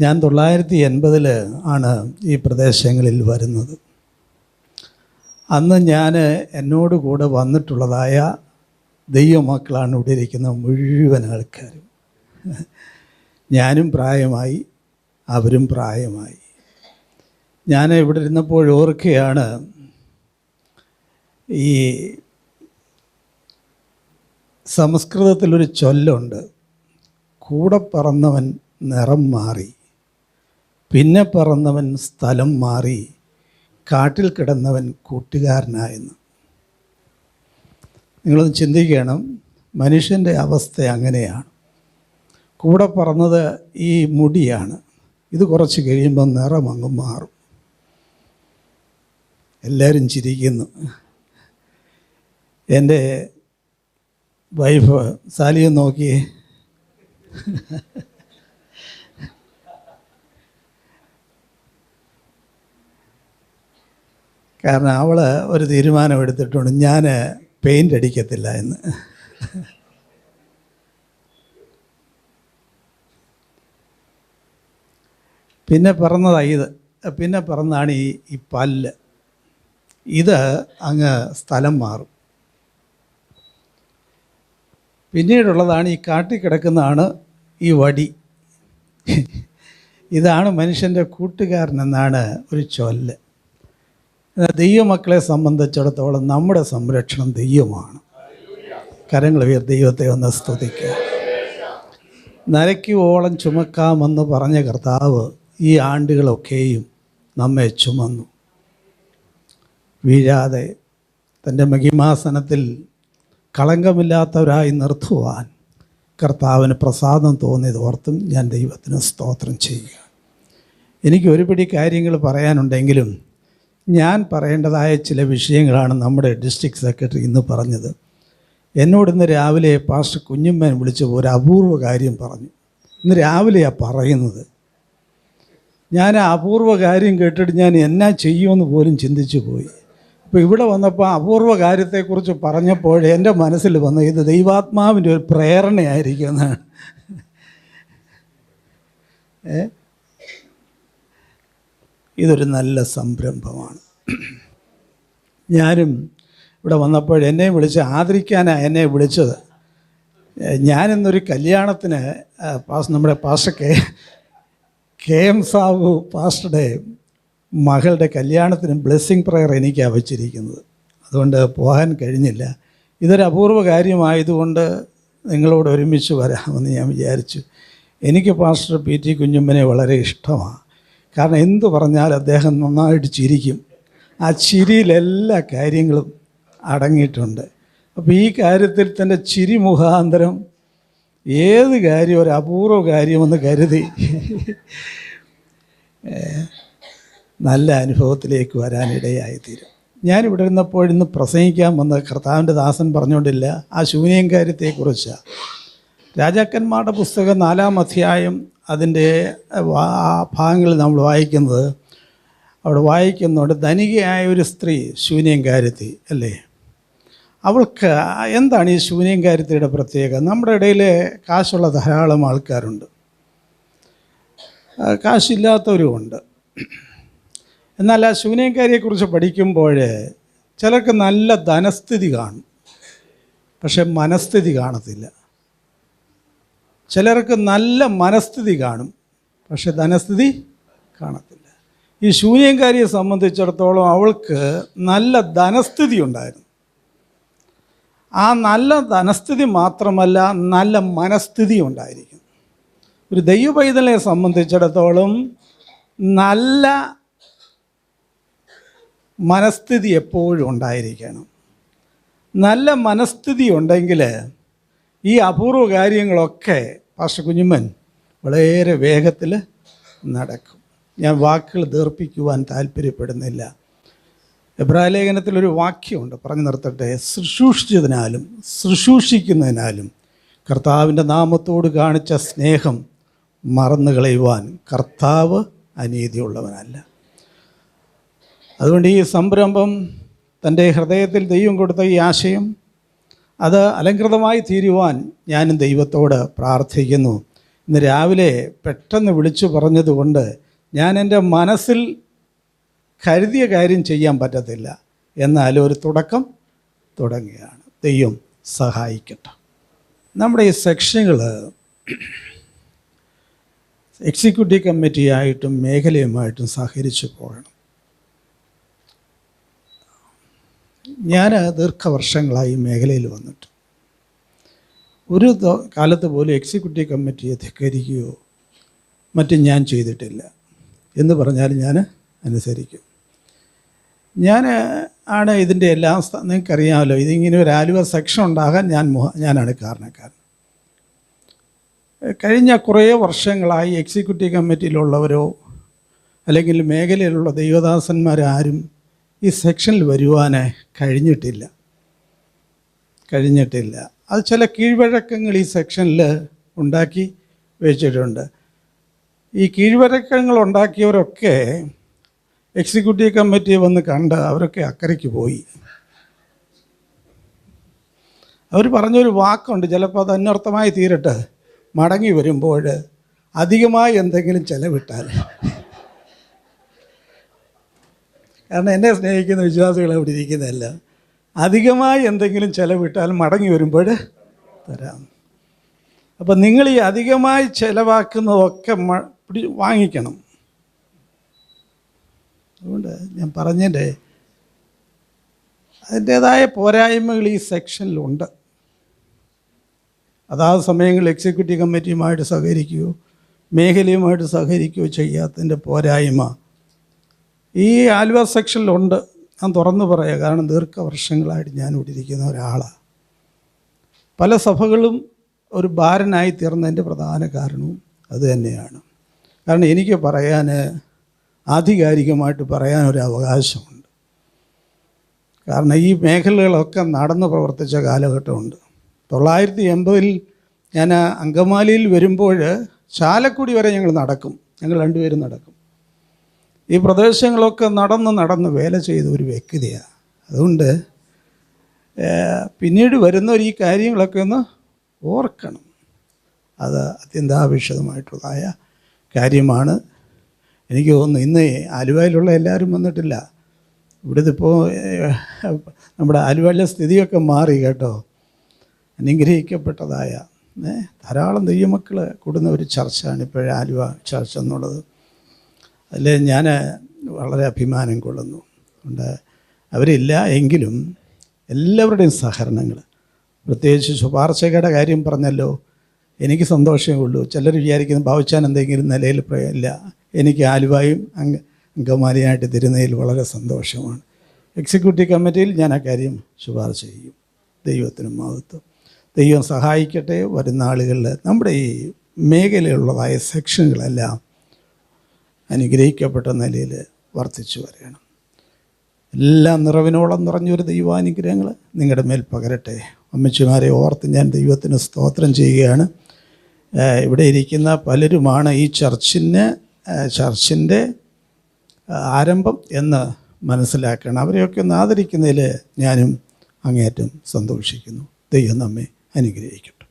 ഞാൻ തൊള്ളായിരത്തി എൺപതിൽ ആണ് ഈ പ്രദേശങ്ങളിൽ വരുന്നത്. അന്ന് ഞാൻ എന്നോട് കൂടെ വന്നിട്ടുള്ളതായ ദൈവമക്കളാണ് ഇവിടെ ഇരിക്കുന്ന മുഴുവൻ ആൾക്കാരും. ഞാനും പ്രായമായി അവരും പ്രായമായി. ഞാൻ ഇവിടെ ഇരുന്നപ്പോൾ ഓർക്കുകയാണ് ഈ സംസ്കൃതത്തിലൊരു ചൊല്ലുണ്ട് കൂടെ പറന്നവൻ നിറം മാറി പിന്നെ പറന്നവൻ സ്ഥലം മാറി കാട്ടിൽ കിടന്നവൻ കൂട്ടുകാരനായെന്ന്. നിങ്ങളൊന്ന് ചിന്തിക്കണം മനുഷ്യന്റെ അവസ്ഥ അങ്ങനെയാണ്. കൂടെ പറന്നത് ഈ മുടിയാണ്. ഇത് കുറച്ച് കഴിയുമ്പോൾ നിറം അങ്ങ് മാറും. എല്ലാവരും ചിരിക്കുന്നു. എന്റെ വൈഫ് സാലിയെ നോക്കിയേ. കാരണം അവൾ ഒരു തീരുമാനം എടുത്തിട്ടുണ്ട് ഞാൻ പെയിന്റ് അടിക്കത്തില്ല എന്ന്. പിന്നെ പിറന്നതാണ് ഇത്. പിന്നെ പിറന്നാണ് ഈ ഈ പല്ല്. ഇത് അങ്ങ് സ്ഥലം മാറും. പിന്നീടുള്ളതാണ് ഈ കാട്ടിക്കിടക്കുന്നതാണ് ഈ വടി. ഇതാണ് മനുഷ്യന്റെ കൂട്ടുകാരനെന്നാണ് ഒരു ചൊല്ല്. ദൈവമക്കളെ സംബന്ധിച്ചിടത്തോളം നമ്മുടെ സംരക്ഷണം ദൈവമാണ്. കരങ്ങൾ വീർ ദൈവത്തെ ഒന്ന് സ്തുതിക്കുക. നരയ്ക്കുവോളം ചുമക്കാമെന്ന് പറഞ്ഞ കർത്താവ് ഈ ആണ്ടുകളൊക്കെയും നമ്മെ ചുമന്നു. വീഴാതെ തന്റെ മഹിമാസനത്തിൽ കളങ്കമില്ലാത്തവരായി നിർത്തുവാൻ കർത്താവിന് പ്രസാദം തോന്നിയത് ഓർത്തും ഞാൻ ദൈവത്തിന് സ്തോത്രം ചെയ്യുക. എനിക്ക് ഒരുപിടി കാര്യങ്ങൾ പറയാനുണ്ടെങ്കിലും ഞാൻ പറയേണ്ടതായ ചില വിഷയങ്ങളാണ് നമ്മുടെ ഡിസ്ട്രിക്ട് സെക്രട്ടറി ഇന്ന് പറഞ്ഞത്. എന്നോട് ഇന്ന് രാവിലെ പാസ്റ്റർ കുഞ്ഞുമ്മൻ വിളിച്ച് ഒരു അപൂർവ കാര്യം പറഞ്ഞു. ഇന്ന് രാവിലെയാണ് പറയുന്നത്. ഞാൻ അപൂർവ കാര്യം കേട്ടിട്ട് ഞാൻ എന്നാ ചെയ്യുമെന്ന് പോലും ചിന്തിച്ചു പോയി. അപ്പോൾ ഇവിടെ വന്നപ്പോൾ അപൂർവ കാര്യത്തെക്കുറിച്ച് പറഞ്ഞപ്പോൾ എന്റെ മനസ്സിൽ വന്ന ഇത് ദൈവാത്മാവിന്റെ ഒരു പ്രേരണയായിരിക്കും എന്നാണ്. ഏ? ഇതൊരു നല്ല സംരംഭമാണ്. ഞാനും ഇവിടെ വന്നപ്പോൾ എന്നെ വിളിച്ച് ആദരിക്കാനാണ് എന്നെ വിളിച്ചത്. ഞാനിന്നൊരു കല്യാണത്തിന് പാസ് നമ്മുടെ pastor K K M Sabu പാസ്റ്ററുടെ മകളുടെ കല്യാണത്തിന് ബ്ലെസ്സിങ് പ്രയർ എനിക്കാണ് വച്ചിരിക്കുന്നത്. അതുകൊണ്ട് പോകാൻ കഴിഞ്ഞില്ല. ഇതൊരു അപൂർവ കാര്യമായതുകൊണ്ട് നിങ്ങളോട് ഒരുമിച്ച് വരാമെന്ന് ഞാൻ വിചാരിച്ചു. എനിക്ക് പാസ്റ്റർ പി ടി കുഞ്ഞുമ്മനെ വളരെ ഇഷ്ടമാണ്. കാരണം എന്തു പറഞ്ഞാൽ അദ്ദേഹം നന്നായിട്ട് ചിരിക്കും. ആ ചിരിയിൽ എല്ലാ കാര്യങ്ങളും അടങ്ങിയിട്ടുണ്ട്. അപ്പോൾ ഈ കാര്യത്തിൽ തന്നെ ചിരി മുഖാന്തരം ഏത് കാര്യം ഒരു അപൂർവ കാര്യമെന്ന് കരുതി നല്ല അനുഭവത്തിലേക്ക് വരാനിടയായിത്തീരും. ഞാനിവിടെ ഇരുന്നപ്പോൾ ഇന്ന് പ്രസംഗിക്കാൻ വന്ന കർത്താവിന്റെ ദാസൻ പറഞ്ഞുകൊണ്ടില്ല. ആ ശൂന്യം കാര്യത്തെക്കുറിച്ചാണ് രാജാക്കന്മാരുടെ പുസ്തകം നാലാം അധ്യായം അതിന്റെ ആ ഭാഗങ്ങളിൽ നമ്മൾ വായിക്കുന്നത് അവിടെ വായിക്കുന്നുണ്ട് ധനികയായ ഒരു സ്ത്രീ ശൂന്യംകാരത്തി അല്ലേ? അവൾക്ക് എന്താണ് ഈ ശൂന്യംകാരത്തിയുടെ പ്രത്യേകത? നമ്മുടെ ഇടയിൽ കാശുള്ള ധാരാളം ആൾക്കാരുണ്ട്. കാശില്ലാത്തവരുമുണ്ട് എന്നാൽ ആ ശൂന്യംകാരിയെക്കുറിച്ച് പഠിക്കുമ്പോൾ ചിലർക്ക് നല്ല ധനസ്ഥിതി കാണും. പക്ഷെ മനസ്ഥിതി കാണത്തില്ല. ചിലർക്ക് നല്ല മനസ്ഥിതി കാണും പക്ഷെ ധനസ്ഥിതി കാണത്തില്ല. ഈ ശൂന്യംകാരിയെ സംബന്ധിച്ചിടത്തോളം അവൾക്ക് നല്ല ധനസ്ഥിതി ഉണ്ടായിരുന്നു. ആ നല്ല ധനസ്ഥിതി മാത്രമല്ല നല്ല മനസ്ഥിതി ഉണ്ടായിരിക്കും. ഒരു ദൈവപൈതലിനെ സംബന്ധിച്ചിടത്തോളം നല്ല മനസ്ഥിതി എപ്പോഴും ഉണ്ടായിരിക്കണം. നല്ല മനസ്ഥിതി ഉണ്ടെങ്കിൽ ഈ അപൂർവ കാര്യങ്ങളൊക്കെ പാസ്റ്റർ കുഞ്ഞുമ്മൻ വളരെ വേഗത്തിൽ നടക്കും. ഞാൻ വാക്കുകൾ ദീർപ്പിക്കുവാൻ താല്പര്യപ്പെടുന്നില്ല. എബ്രാലേഖനത്തിലൊരു വാക്യമുണ്ട്. പറഞ്ഞു നിർത്തട്ടെ. ശുശ്രൂഷിച്ചതിനാലും ശുശ്രൂഷിക്കുന്നതിനാലും കർത്താവിന്റെ നാമത്തോട് കാണിച്ച സ്നേഹം മറന്നു കളയുവാൻ കർത്താവ് അനീതിയുള്ളവനല്ല. അതുകൊണ്ട് ഈ സംരംഭം തന്റെ ഹൃദയത്തിൽ ദൈവം കൊടുത്ത ഈ ആശയം അത് അലങ്കൃതമായി തീരുവാൻ ഞാനും ദൈവത്തോട് പ്രാർത്ഥിക്കുന്നു. ഇന്ന് രാവിലെ പെട്ടെന്ന് വിളിച്ചു പറഞ്ഞതുകൊണ്ട് ഞാൻ എന്റെ മനസ്സിൽ കരുതിയ കാര്യം ചെയ്യാൻ പറ്റത്തില്ല. എന്നാൽ ഒരു തുടക്കം തുടങ്ങുകയാണ്. ദൈവം സഹായിക്കട്ടെ. നമ്മുടെ ഈ സെക്ഷനുകൾ എക്സിക്യൂട്ടീവ് കമ്മിറ്റിയായിട്ടും മേഖലയുമായിട്ടും സഹകരിച്ചു പോകണം. ഞാൻ ദീർഘവർഷങ്ങളായി മേഖലയിൽ വന്നിട്ട്. ഒരു കാലത്ത് പോലും എക്സിക്യൂട്ടീവ് കമ്മിറ്റിയെ ധിക്കരിക്കുകയോ മറ്റും ഞാൻ ചെയ്തിട്ടില്ല. എന്ന് പറഞ്ഞാൽ ഞാൻ അനുസരിക്കും. ഞാൻ ആണ് ഇതിന്റെ എല്ലാ നിങ്ങൾക്ക് നിങ്ങൾക്കറിയാമല്ലോ ഇതിങ്ങനെ ഒരു ആലുവ സെക്ഷൻ ഉണ്ടാകാൻ ഞാൻ ഞാനാണ് കാരണക്കാരൻ. കഴിഞ്ഞ കുറേ വർഷങ്ങളായി എക്സിക്യൂട്ടീവ് കമ്മിറ്റിയിലുള്ളവരോ അല്ലെങ്കിൽ മേഖലയിലുള്ള ദൈവദാസന്മാരാരും ഈ സെക്ഷനിൽ വരുവാൻ കഴിഞ്ഞിട്ടില്ല. കഴിഞ്ഞിട്ടില്ല. അത് ചില കീഴ്വഴക്കങ്ങൾ ഈ സെക്ഷനിൽ ഉണ്ടാക്കി വെച്ചിട്ടുണ്ട്. ഈ കീഴ്വഴക്കങ്ങൾ ഉണ്ടാക്കിയവരൊക്കെ എക്സിക്യൂട്ടീവ് കമ്മിറ്റി വന്ന് കണ്ട് അവരൊക്കെ അക്കരയ്ക്ക് പോയി. അവർ പറഞ്ഞൊരു വാക്കുണ്ട് ചിലപ്പോൾ അത് അന്വർത്ഥമായി തീരട്ടെ. മടങ്ങി വരുമ്പോൾ അധികമായി എന്തെങ്കിലും ചെലവിട്ടാൽ. കാരണം എന്നെ സ്നേഹിക്കുന്ന വിശ്വാസികൾ അവിടെ ഇരിക്കുന്നതല്ല. അധികമായി എന്തെങ്കിലും ചിലവിട്ടാൽ മടങ്ങി വരുമ്പോൾ തരാം. അപ്പം നിങ്ങൾ ഈ അധികമായി ചിലവാക്കുന്നതൊക്കെ വാങ്ങിക്കണം. അതുകൊണ്ട് ഞാൻ പറഞ്ഞേ അതിന്റേതായ പോരായ്മകൾ ഈ സെക്ഷനിലുണ്ട്. അതാത് സമയങ്ങളിൽ എക്സിക്യൂട്ടീവ് കമ്മിറ്റിയുമായിട്ട് സഹകരിക്കുകയോ മേഖലയുമായിട്ട് സഹകരിക്കുകയോ ചെയ്യാത്തതിന്റെ പോരായ്മ ഈ ആലുവ സെക്ഷനിലുണ്ട് ഞാൻ തുറന്നു പറയാം. കാരണം ദീർഘവർഷങ്ങളായിട്ട് ഞാൻ ഇരിക്കുന്ന ഒരാളാണ്. പല സഭകളും ഒരു ഭാരനായി തീർന്നതിന്റെ പ്രധാന കാരണവും അത് തന്നെയാണ്. കാരണം എനിക്ക് പറയാൻ ആധികാരികമായിട്ട് പറയാൻ ഒരു അവകാശമുണ്ട്. കാരണം ഈ മേഖലകളൊക്കെ നടന്ന് പ്രവർത്തിച്ച കാലഘട്ടമുണ്ട്. തൊള്ളായിരത്തി എൺപതിൽ ഞാൻ അങ്കമാലിയിൽ വരുമ്പോൾ ചാലക്കുടി വരെ ഞങ്ങൾ നടക്കും. ഞങ്ങൾ രണ്ടുപേരും നടക്കും. ഈ പ്രദേശങ്ങളൊക്കെ നടന്ന് നടന്ന് വേല ചെയ്ത ഒരു വ്യക്തിയാണ്. അതുകൊണ്ട് പിന്നീട് വരുന്നവർ ഈ കാര്യങ്ങളൊക്കെ ഒന്ന് ഓർക്കണം. അത് അത്യന്താപേക്ഷിതമായിട്ടുള്ളതായ കാര്യമാണ്. എനിക്ക് തോന്നുന്നു ഇന്ന് ആലുവയിലുള്ള എല്ലാവരും വന്നിട്ടില്ല. ഇവിടുത്തെ ഇപ്പോൾ നമ്മുടെ ആലുവയിലെ സ്ഥിതിയൊക്കെ മാറി കേട്ടോ. അനുഗ്രഹിക്കപ്പെട്ടതായ ധാരാളം ദൈവമക്കൾ കൂടുന്ന ഒരു ചർച്ചയാണ് ഇപ്പോഴേ ആലുവ ചർച്ച എന്നുള്ളത്. അതിൽ ഞാൻ വളരെ അഭിമാനം കൊള്ളുന്നു. അതുകൊണ്ട് അവരില്ല എങ്കിലും എല്ലാവരുടെയും സഹകരണങ്ങൾ പ്രത്യേകിച്ച് ശുപാർശകയുടെ കാര്യം പറഞ്ഞല്ലോ. എനിക്ക് സന്തോഷമേ ഉള്ളൂ. ചിലർ വിചാരിക്കുന്ന ഭാവിച്ചാൻ എന്തെങ്കിലും നിലയിൽ ഇല്ല. എനിക്ക് ആലുവായും അംഗ അംഗമാലിയായിട്ട് തരുന്നതിൽ വളരെ സന്തോഷമാണ്. എക്സിക്യൂട്ടീവ് കമ്മിറ്റിയിൽ ഞാൻ ആ കാര്യം ശുപാർശ ചെയ്യും. ദൈവത്തിന് മഹത്വം. ദൈവം സഹായിക്കട്ടെ. വരുന്ന ആളുകളിൽ നമ്മുടെ ഈ മേഖലയിലുള്ളതായ സെക്ഷനുകളെല്ലാം അനുഗ്രഹിക്കപ്പെട്ട നിലയിൽ വർദ്ധിച്ചു വരികയാണ്. എല്ലാ നിറവിനോളം നിറഞ്ഞൊരു ദൈവാനുഗ്രഹങ്ങൾ നിങ്ങളുടെ മേൽ പകരട്ടെ. അമ്മച്ചിമാരെ ഓർത്ത് ഞാൻ ദൈവത്തിന് സ്തോത്രം ചെയ്യുകയാണ്. ഇവിടെ ഇരിക്കുന്ന പലരുമാണ് ഈ ചർച്ചിന് ചർച്ചിന്റെ ആരംഭം എന്ന് മനസ്സിലാക്കണം. അവരെയൊക്കെ ഒന്ന് ആദരിക്കുന്നതിൽ ഞാനും അങ്ങേറ്റം സന്തോഷിക്കുന്നു. ദൈവം നമ്മെ അനുഗ്രഹിക്കട്ടെ.